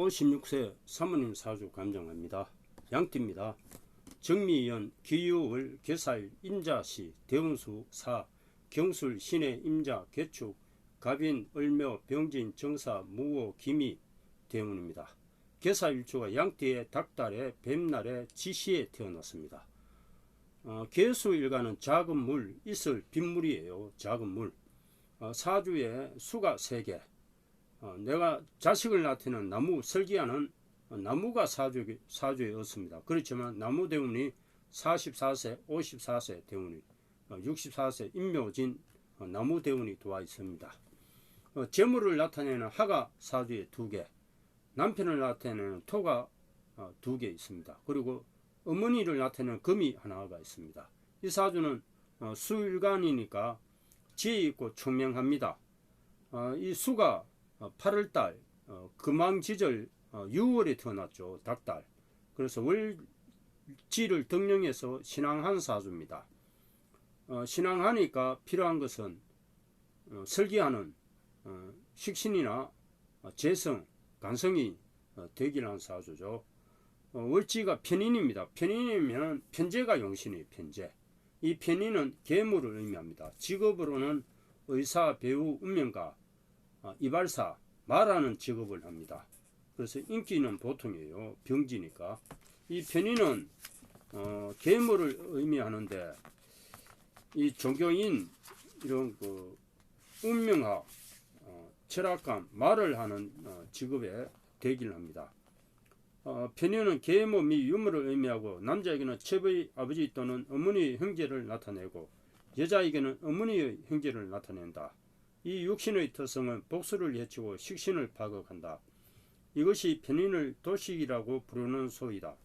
56세 사모님 사주 감정합니다. 양띠입니다. 정미연 기유월 개살 임자시 대운수 사 경술 신의 임자 개축 갑인 을묘 병진 정사 무호 기미 대운입니다. 개사일주가 양띠의 닭달에 뱀날에 지시에 태어났습니다. 어, 개수 일가는 작은 물, 있을 빗물이에요. 작은 물. 어, 사주에 수가 세개 어, 내가 자식을 낳기는 나무 설기하는 어, 나무가 사주, 사주에 없습니다. 그렇지만 나무 대운이 44세, 54세 대운이, 어, 64세 임묘진 어, 나무 대운이 도와 있습니다. 어, 재물을 나타내는 하가 사주에 두 개, 남편을 나타내는 토가 어, 두개 있습니다. 그리고 어머니를 나타내는 금이 하나가 있습니다. 이 사주는 어, 수일간이니까 지혜 있고 총명합니다. 어, 이 수가 어, 8월달 어, 금왕지절 어, 6월에 태어났죠. 닭달. 그래서 월지를 등령해서 신앙한 사주입니다. 어, 신앙하니까 필요한 것은 어, 설계하는 어, 식신이나 어, 재성, 간성이 어, 한 사주죠. 어, 월지가 편인입니다. 편인이면 편제가 용신이에요. 편제. 이 편인은 계물을 의미합니다. 직업으로는 의사, 배우, 운명가, 아, 이발사, 말하는 직업을 합니다. 그래서 인기는 보통이에요. 병지니까. 이 편인은 어, 계물을 의미하는데 이 종교인 이런 그 운명학, 어, 철학감, 말을 하는 어, 직업에 대기를 합니다. 어, 편인은 계모 미 유무를 의미하고 남자에게는 첩의 아버지 또는 어머니의 형제를 나타내고 여자에게는 어머니의 형제를 나타낸다. 이 육신의 특성은 복수를 해치고 식신을 파극한다. 이것이 편인을 도식이라고 부르는 소이다.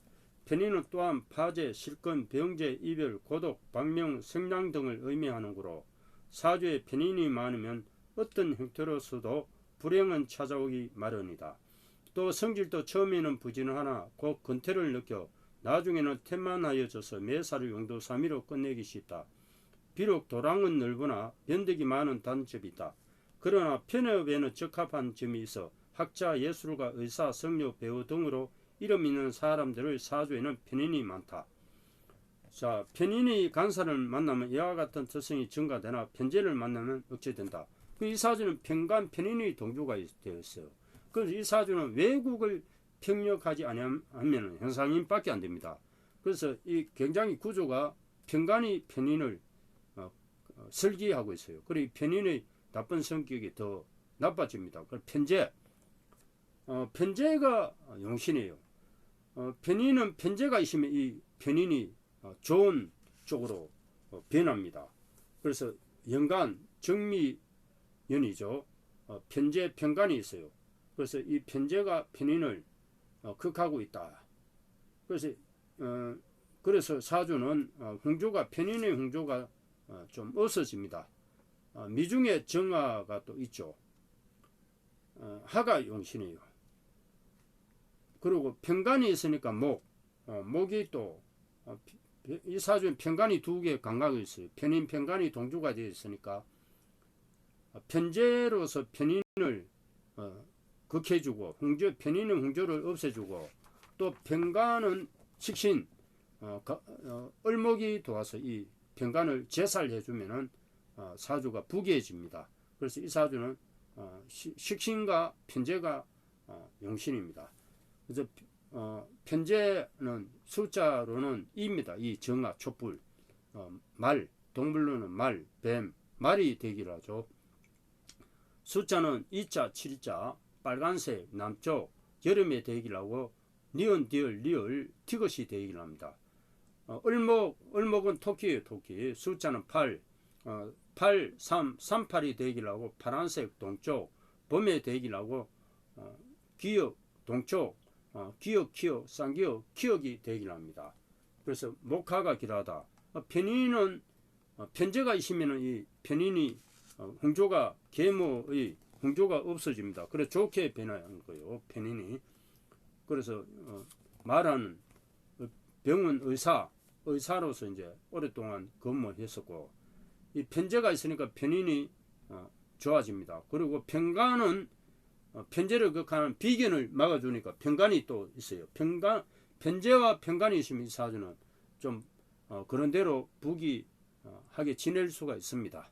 편인은 또한 파제, 실권, 병제, 이별, 고독, 방명, 성량 등을 의미하는 거로 사주에 편인이 많으면 어떤 형태로서도 불행은 찾아오기 마련이다. 또 성질도 처음에는 부진하나 곧 근태를 느껴 나중에는 태만하여져서 매사를 용도 삼이로 끝내기 쉽다. 비록 도랑은 넓으나 변덕이 많은 단점이 있다. 그러나 편협에는 적합한 점이 있어 학자, 예술가, 의사, 성료, 배우 등으로 이름 있는 사람들의 사주에는 편인이 많다. 자, 편인이 간사를 만나면 이와 같은 특성이 증가되나 편제를 만나면 억제된다. 그 이 사주는 편간 편인의 동조가 되어 있어요. 그래서 이 사주는 외국을 평력하지 아니하면 현상인밖에 안 됩니다. 그래서 이 굉장히 구조가 편간이 편인을 설계하고 있어요. 그리고 편인의 나쁜 성격이 더 나빠집니다. 그 편제, 어, 편제가 용신이에요. 어, 편인은 편제가 있으면 이 편인이 어, 좋은 쪽으로 어, 변합니다. 그래서 연간 정미연이죠. 어, 편제 편간이 있어요. 그래서 이 편제가 편인을 어, 극하고 있다. 그래서 어, 그래서 사주는 어, 홍조가 편인의 홍조가 어, 좀 없어집니다. 어, 미중의 정화가 또 있죠. 어, 하가 용신이에요. 그리고 편간이 있으니까 목, 어, 목이 또, 어, 피- 이 사주엔 편간이 두개 감각이 있어요. 편인, 편간이 동주가 되어 있으니까, 어, 편제로서 편인을, 어, 극해주고, 홍조, 편인은 홍조를 없애주고, 또 편간은 식신, 어, 가- 어, 을목이 도와서 이 편간을 제살 해주면은, 어, 사주가 부귀해집니다. 그래서 이 사주는 어, 시- 식신과 편제가 어, 용신입니다. 그래서 어, 편제는 숫자로는 이입니다. 이 정화, 촛불, 어, 말, 동물로는 말, 뱀, 말이 되기를 하죠. 숫자는 2자, 7자, 빨간색, 남쪽, 여름에 되기를 하고 니은, 디얼, 리얼, 티것이 되기를 합니다. 어, 을목, 을목은 토끼예요, 토끼. 숫자는 8, 어, 8, 3, 38이 되기를 하고 파란색 동쪽, 되기를 하고 어, 기역, 동쪽, 어, 기역, 기역, 쌍기역, 기역이 되기를 합니다. 그래서 목화가 길하다. 어, 편인은 어, 편제가 있으면 이 편인이 어, 홍조가 계모의 홍조가 없어집니다. 그래서 좋게 변하는 거예요. 편인이. 그래서 어, 말하는 어, 병원 의사, 의사로서 이제 오랫동안 근무했었고 이 편제가 있으니까 편인이 어, 좋아집니다. 그리고 편간은 어, 편제를 극하는 비견을 막아주니까 편간이 또 있어요. 편간 편제와 편간이 있으면 이 사주는 좀 어, 그런 대로 부귀 어, 하게 지낼 수가 있습니다.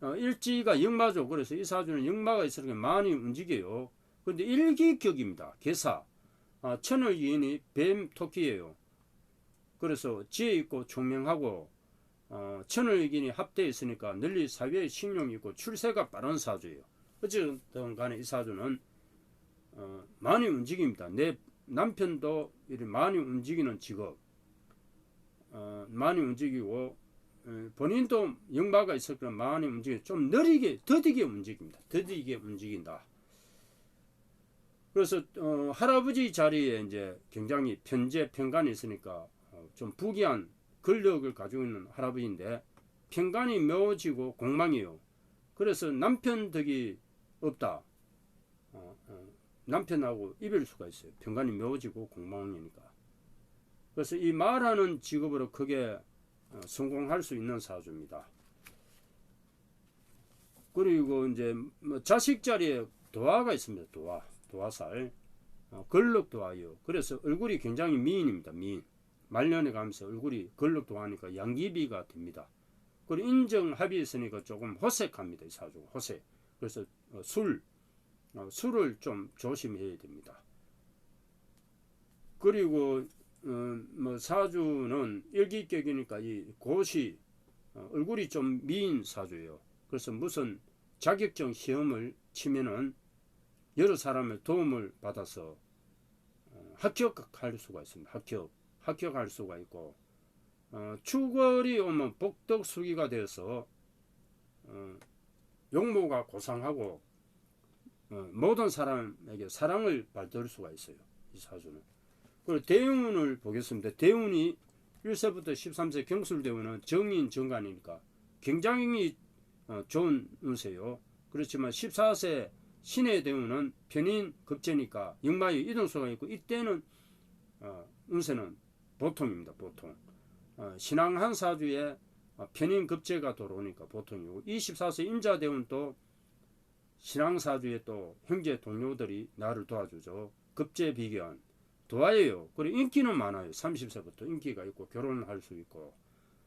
어, 일지가 역마죠. 그래서 이 사주는 역마가 있으니까 많이 움직여요. 근데 일기격입니다. 개사. 아, 천을 기인이 뱀 토끼예요. 그래서 지혜 있고 총명하고 어, 천을기인이 합되어 있으니까 널리 사회에 신용이 있고 출세가 빠른 사주예요. 어쨌든 간에 이 사주는 어, 많이 움직입니다. 내 남편도 많이 움직이는 직업, 어, 많이 움직이고 어, 본인도 역마가 있을 거라 많이 움직여 좀 느리게 더디게 움직입니다. 더디게 움직인다. 그래서 어, 할아버지 자리에 이제 굉장히 편제 편간이 있으니까 어, 좀 부귀한 권력을 가지고 있는 할아버지인데 편간이 묘지고 공망이요. 그래서 남편 덕이 없다. 어, 어, 남편하고 이별 수가 있어요. 편간이 묘지고 공망이니까. 그래서 이 말하는 직업으로 크게 어, 성공할 수 있는 사주입니다. 그리고 이제 뭐 자식 자리에 도화가 있습니다. 도화, 도화살, 어, 걸럭 도화요. 그래서 얼굴이 굉장히 미인입니다. 미인. 말년에 가면서 얼굴이 걸럭 도화니까 양귀비가 됩니다. 그리고 인정합이 있으니까 조금 호색합니다. 이 사주 호색. 그래서 어, 술, 어, 술을 좀 조심해야 됩니다. 그리고 어, 뭐 사주는 일기격이니까 이 고시 어, 얼굴이 좀 미인 사주예요. 그래서 무슨 자격증 시험을 치면은 여러 사람의 도움을 받아서 어, 합격할 수가 있습니다. 합격, 합격할 수가 있고 어, 추월이 오면 복덕수기가 되어서 어, 용모가 고상하고 어, 모든 사람에게 사랑을 받을 수가 있어요. 이 사주는. 그리고 대운을 보겠습니다. 대운이 1세부터 13세 경술대운은 정인 정관이니까 굉장히 어, 좋은 운세요. 그렇지만 14세 신의 대운은 편인 급제니까 역마의 이동수가 있고 이때는 어, 운세는 보통입니다. 보통 어, 신앙 한 사주에 어, 편인 급제가 들어오니까 보통이고 24세 임자 대운 또 신앙 사주에 또 형제 동료들이 나를 도와주죠. 급제 비견 도와예요. 그리고 인기는 많아요. 30세부터 인기가 있고 결혼을 할수 있고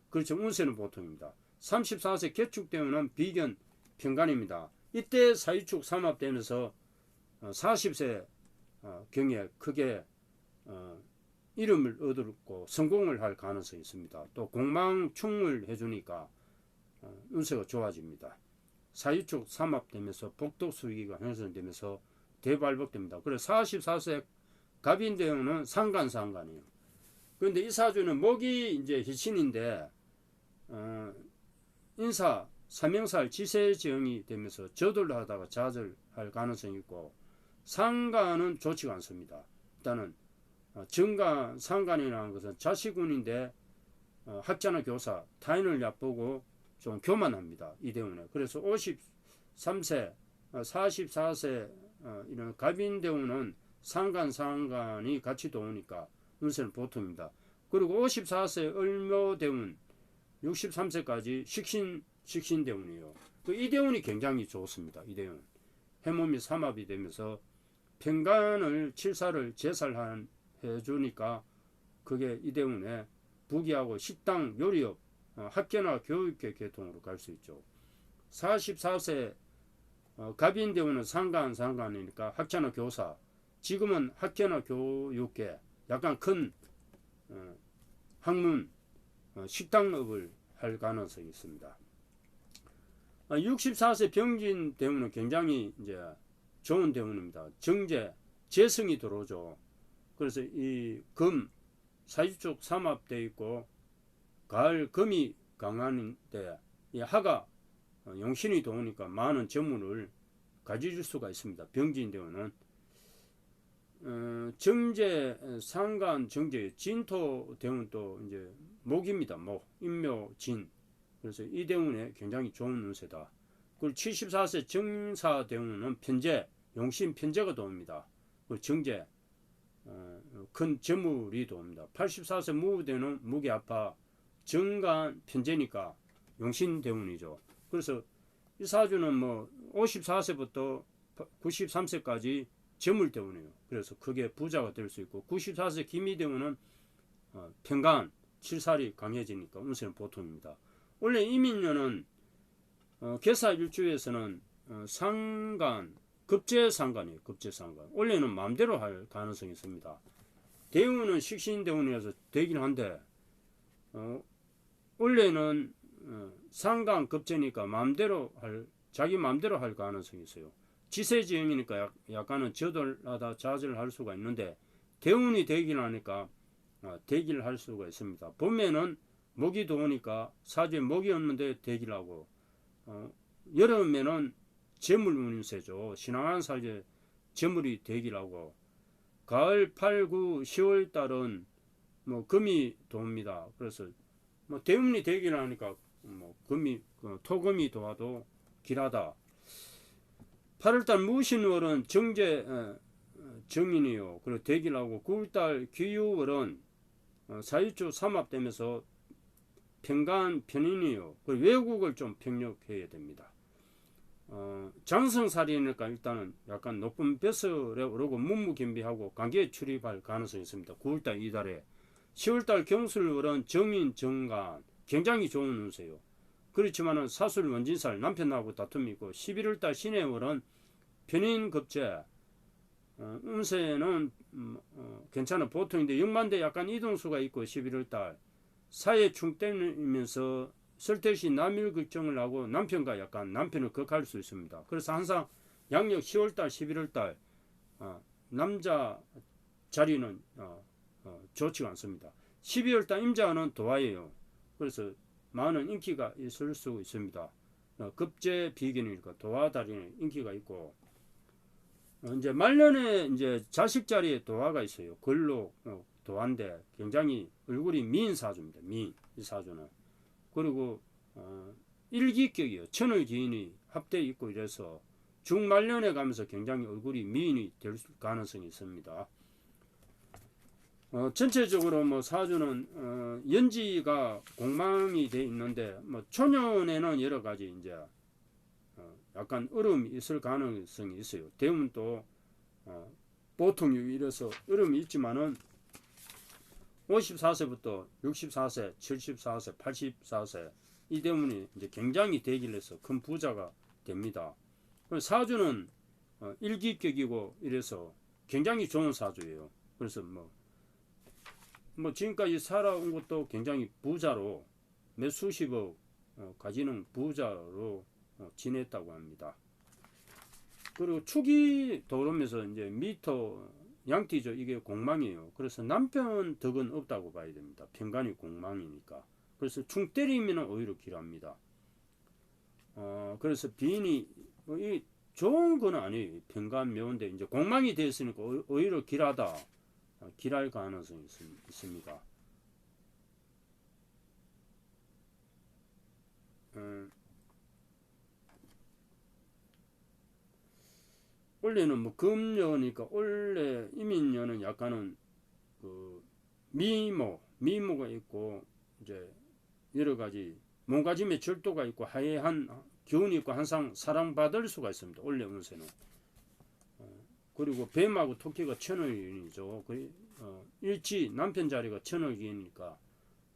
그렇죠. 운세는 보통입니다. 34세 개축되면 비견 평간입니다. 이때 사유축 삼합되면서 40세 어, 경에 크게 어, 이름을 얻고 성공을 할 가능성이 있습니다. 또 공망충을 해주니까 어, 운세가 좋아집니다. 사유축 삼합되면서 복덕수기가 형성되면서 대발복됩니다. 그래서 44세 갑인대운은 상간상간이에요. 그런데 이 사주는 목이 이제 희신인데 어, 인사 삼명살 지세지형이 되면서 저돌 하다가 좌절할 가능성이 있고 상간은 좋지가 않습니다. 일단은 어, 정간 상간이라는 것은 자식운인데 어, 학자나 교사 타인을 얕보고 좀 교만합니다. 이 대운에 그래서 53세, 어, 44세 어, 이런 갑인대운은 상간 상간이 같이 도우니까 운세는 보통입니다. 그리고 54세 을묘대운 63세까지 식신 식신대운이에요. 그 이 대운이 굉장히 좋습니다. 이 대운 해몸이 삼합이 되면서 평간을 칠사를 제살한 해주니까 그게 이대운에 부기하고 식당 요리업 어, 학교나 교육계 계통으로 갈 수 있죠. 44세 어, 갑인대운은 상간 상간이니까 학자나 교사 지금은 학교나 교육계 약간 큰 어, 학문 어, 식당업을 할 가능성이 있습니다. 64세 어, 병진 대운은 굉장히 이제 좋은 대운입니다. 정제, 재성이 들어오죠. 그래서 이 금, 사주쪽 삼합되어 있고, 가을 금이 강한데, 이 하가 어, 용신이 도우니까 많은 재물을 가져줄 수가 있습니다. 병진 대운은. 어, 정제, 상간, 정제, 진토 대운 또 이제 목입니다. 목, 인묘, 진. 그래서 이 대운에 굉장히 좋은 운세다. 그리고 74세 정사 대운은 편제, 용신 편제가 도옵니다. 그리고 정제, 어, 큰 재물이 도옵니다. 84세 무대는 무기 아파, 정간 편제니까 용신 대운이죠. 그래서 이 사주는 뭐 54세부터 93세까지 재물대운이에요. 그래서 크게 부자가 될 수 있고 94세 기미 대운은 어, 평간 칠살이 강해지니까 운세는 보통입니다. 원래 이민년은 어, 개사 일주에서는 어, 상간 급제상간이에요. 급제상간. 원래는 마음대로 할 가능성이 있습니다. 대운은 식신대운이라서 되긴 한데 어, 원래는 어, 상간 급제니까 마음대로 할 자기 마음대로 할 가능성이 있어요. 지세지형이니까 약, 약간은 저돌하다 좌절을 할 수가 있는데 대운이 되긴 하니까 어, 대기를 할 수가 있습니다. 봄에는 목이 더우니까 사주에 목이 없는데 대기를 하고 어, 여름에는 재물 운세죠. 신앙한 사주에 재물이 하고 가을 8, 9, 10월 달은 뭐 금이 도옵니다. 그래서 뭐 대운이 되기를 하니까 뭐 금이 그 토금이 도와도 길하다. 8월달 무신월은 정제 어, 어, 정인이요. 그리고 대기를 하고 9월달 기유월은 어, 사유초 삼합되면서 평간 편인이요. 그 외국을 좀 평력해야 됩니다. 어, 장성살이니까 일단은 약간 높은 벼슬에 오르고 문무겸비하고 관계에 출입할 가능성이 있습니다. 9월달 이달에 10월달 경술월은 정인 정간 굉장히 좋은 운세요. 그렇지만은 사술 원진살 남편하고 다툼이 있고 11월달 신해월은 편인급제 어, 운세는 음, 어, 괜찮아 보통인데 연만대 약간 이동수가 있고 11월달 사회 충때면서 설득시 남일 걱정을 하고 남편과 약간 남편을 극할 수 있습니다. 그래서 항상 양력 10월달 11월달 어, 남자 자리는 어, 어, 좋지가 않습니다. 12월달 임자는 도화예요. 그래서 많은 인기가 있을 수 있습니다. 어, 급제 비견이니까 도화 달인의 인기가 있고 어, 이제 말년에 이제 자식 자리에 도화가 있어요. 글로 어, 도화인데 굉장히 얼굴이 미인 사주입니다. 미인 이 사주는 그리고 어, 일기격이요. 천을 기인이 합돼 있고 이래서 중말년에 가면서 굉장히 얼굴이 미인이 될 가능성이 있습니다. 어, 전체적으로 뭐 사주는 어, 연지가 공망이 돼 있는데 뭐 초년에는 여러 가지 이제 어, 약간 얼음이 있을 가능성이 있어요. 대운도 어, 보통 이래서 얼음이 있지만은 54세부터 64세, 74세, 84세 이 대운이 이제 굉장히 대기를 해서 큰 부자가 됩니다. 사주는 어, 일기격이고 이래서 굉장히 좋은 사주예요. 그래서 뭐, 뭐 지금까지 살아온 것도 굉장히 부자로 몇 수십억 어, 가지는 부자로 어, 지냈다고 합니다. 그리고 축이 도르면서 이제 미터 양띠죠. 이게 공망이에요. 그래서 남편 덕은 없다고 봐야 됩니다. 편간이 공망이니까. 그래서 충 때리면 오히려 길합니다. 어, 그래서 비인이 뭐 이 좋은 건 아니에요. 편간 묘인데 이제 공망이 됐으니까 오히려 길하다. 어, 길할 가능성이 있습니다. 원래는 뭐 금년이니까 원래 이민년은 약간은 그 미모 미모가 있고 이제 여러 가지 몸가짐에 절도가 있고 하해한 기운이 있고 항상 사랑받을 수가 있습니다. 원래 운세는 어, 그리고 뱀하고 토끼가 천을이죠. 그 어, 일지 남편 자리가 천을기니까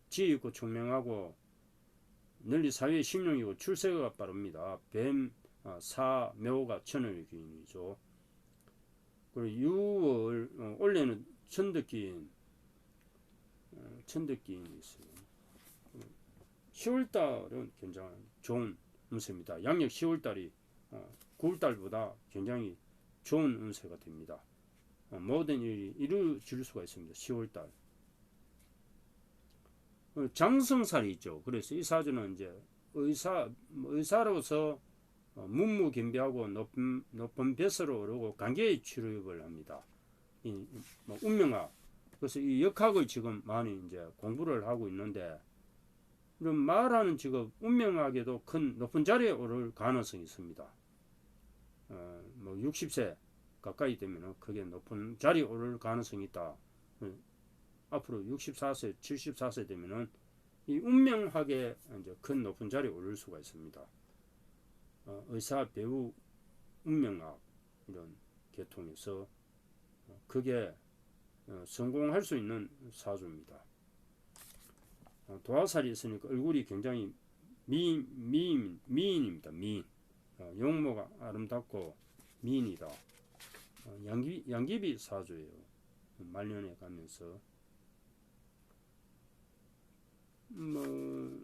지 있고 총명하고 널리 사회의 신용이고 출세가 빠릅니다. 뱀 어, 사, 묘가 천을 기인이죠. 그리고 6월 어, 올해는 천덕기인 어, 천덕기인이 있어요. 10월달은 굉장히 좋은 운세입니다. 양력 10월달이 어, 9월달보다 굉장히 좋은 운세가 됩니다. 어, 모든 일이 이루어질 수가 있습니다. 10월달. 어, 장성살이 있죠. 그래서 이 사주는 이제 의사 의사로서 어, 문무김비하고 높은, 높은 벼슬로 오르고 관계의 출입을 합니다. 이, 뭐 운명학. 그래서 이 역학을 지금 많이 이제 공부를 하고 있는데, 이런 말하는 직업 운명학에도 큰 높은 자리에 오를 가능성이 있습니다. 어, 뭐 60세 가까이 되면 크게 높은 자리에 오를 가능성이 있다. 어, 앞으로 64세, 74세 되면은 이 운명학에 이제 큰 높은 자리에 오를 수가 있습니다. 어, 의사, 배우, 운명학 이런 계통에서 어, 크게 어, 성공할 수 있는 사주입니다. 어, 도화살이 있으니까 얼굴이 굉장히 미인, 미인, 미인입니다. 미인. 어, 용모가 아름답고 미인이다. 어, 양기, 양귀비 사주예요. 말년에 가면서 뭐, 뭐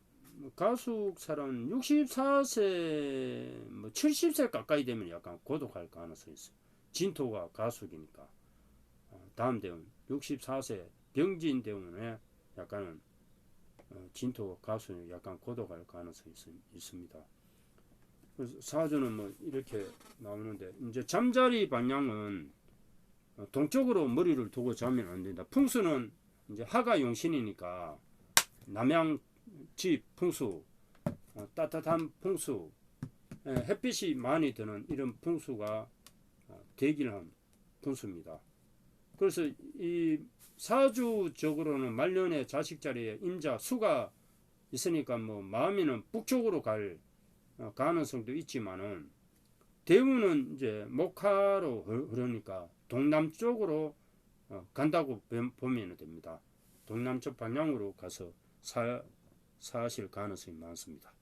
가수 사람 64세 뭐 70세 가까이 되면 약간 고독할 가능성이 있어요. 진토가 가수기니까. 어, 다음 대운 64세 병진 대운에 약간은 어, 진토 가수는 약간 고독할 가능성이 있. 그래서 사주는 뭐 이렇게 나오는데 이제 잠자리 방향은 어, 동쪽으로 머리를 두고 자면 안 된다. 풍수는 이제 하가 용신이니까 남양 집 풍수, 어, 따뜻한 풍수, 예, 햇빛이 많이 드는 이런 풍수가 어, 대기한 풍수입니다. 그래서 이 사주적으로는 말년에 자식 자리에 임자 수가 있으니까 뭐 마음이는 북쪽으로 갈 어, 가능성도 있지만은 대우는 이제 목화로 흐- 흐르니까 동남쪽으로 어, 간다고 보- 보면 됩니다. 동남쪽 방향으로 가서 사, 사실 가능성이 많습니다.